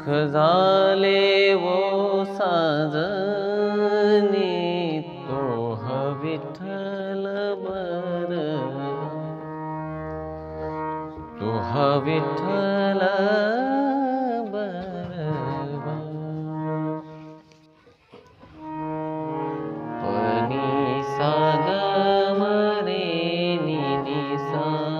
खजाले वो साजनी तो हविठल बर। तो जालेबो सजनि तल तिली सदी सा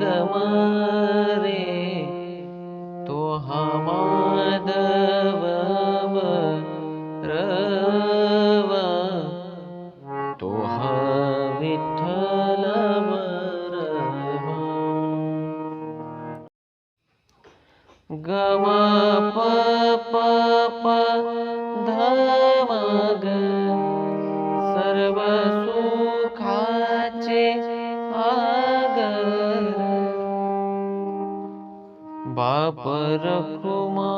ग रे तो हा माधव बरवा तो हा विठ्ठल बरवा ग म प प प ध म सर्व सुखाचे बाप रखुमा